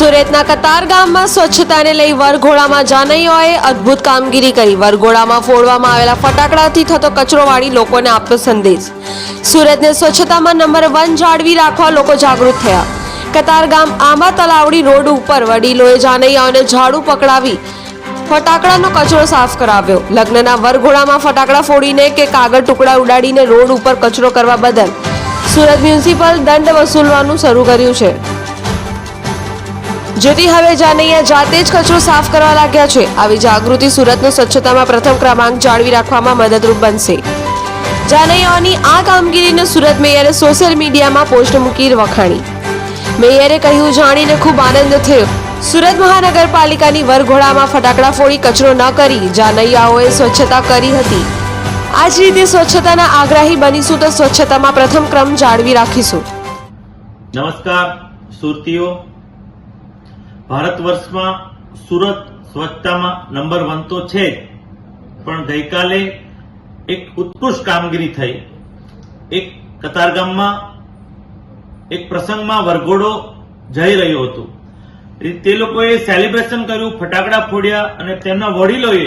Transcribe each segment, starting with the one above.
સુરતના કતાર ગામમાં સ્વચ્છતાને લઈ વરઘોડામાં જાનૈયાઓએ અદ્ભુત કામગીરી કરી. વરઘોડામાં ફોડવામાં આવેલા ફટાકડાથી થતો કચરો વાળી લોકોને આપ્યો સંદેશ. સુરતને સ્વચ્છતામાં નંબર વન જાળવી રાખવા લોકો જાગૃત થયા. કતાર ગામ આંબા તલાવડી રોડ ઉપર વડીલોએ જાનૈયાઓને ઝાડુ પકડાવી ફટાકડાનો કચરો સાફ કરાવ્યો. લગ્નના વરઘોડામાં ફટાકડા ફોડીને કે કાગળ ટુકડા ઉડાડીને રોડ ઉપર કચરો કરવા બદલ. સુરત મ્યુનિસિપલ દંડ વસૂલવાનું શરૂ કર્યું છે. જેથી હવે જાનૈયા જાતે જ કચરો સાફ કરવા લાગ્યા છે. આવી જાગૃતિ સુરતનો સ્વચ્છતામાં પ્રથમ ક્રમાંક જાળવી રાખવામાં મદદરૂપ બનશે. જાનૈયાઓની આ કામગીરીને સુરત મેયરે સોશિયલ મીડિયામાં પોસ્ટ મૂકી વખાણી. મેયરે કહ્યું, જાણીને ખૂબ આનંદ થયો. સુરત મહાનગરપાલિકાની વરઘોડામાં ફટાકડા ફોડી કચરો ન કરી જાનૈયાઓએ સ્વચ્છતા કરી હતી. આ જ રીતે સ્વચ્છતાના આગ્રાહી બનીશું તો સ્વચ્છતામાં પ્રથમ ક્રમ જાળવી રાખીશું. નમસ્કાર, સુરતીઓ. ભારત વર્ષમાં સુરત સ્વચ્છતામાં નંબર વન તો છે જ. પણ ગઈકાલે એક ઉત્કૃષ્ટ કામગીરી થઈ. એક કતારગામમાં, એક પ્રસંગમાં વરઘોડો જઈ રહ્યો હતો. તે લોકોએ સેલિબ્રેશન કર્યું, ફટાકડા ફોડ્યા અને તેમના વડીલોએ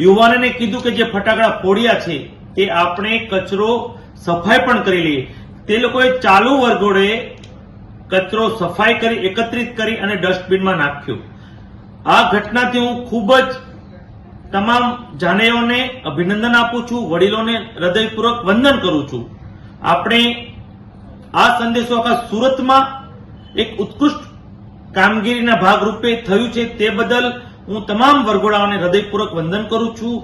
યુવાનોને કીધું કે જે ફટાકડા ફોડ્યા છે, તે આપણે કચરો સફાઈ પણ કરી લઈએ. તે લોકોએ ચાલુ વરઘોડે કચરો સફાઈ કરી, એકત્રિત કરી અને ડસ્ટબિનમાં નાખ્યો. આ ઘટનાથી હું ખૂબ જ તમામ જાનેઓને અભિનંદન આપું છું, વડીલોને હૃદયપૂર્વક વંદન કરું છું. આપણે આ સંદેશો આખા સુરતમાં એક ઉત્કૃષ્ટ કામગીરીના ભાગરૂપે થયું છે, તે બદલ હું તમામ વરઘોડાઓને હૃદયપૂર્વક વંદન કરું છું.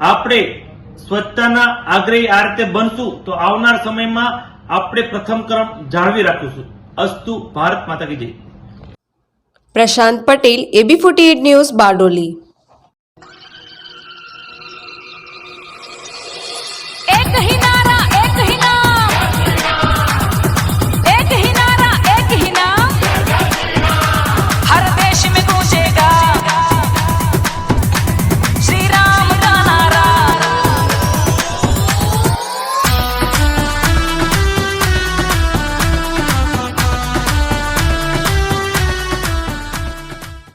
આપણે સ્વચ્છતાના આગ્રહી આ રીતે બનશું તો આવનાર સમયમાં આપણે પ્રથમ ક્રમ જાળવી રાખીશું. અસ્તુ ભારત માતા કી જય Prashant Patel AB forty news Bardoli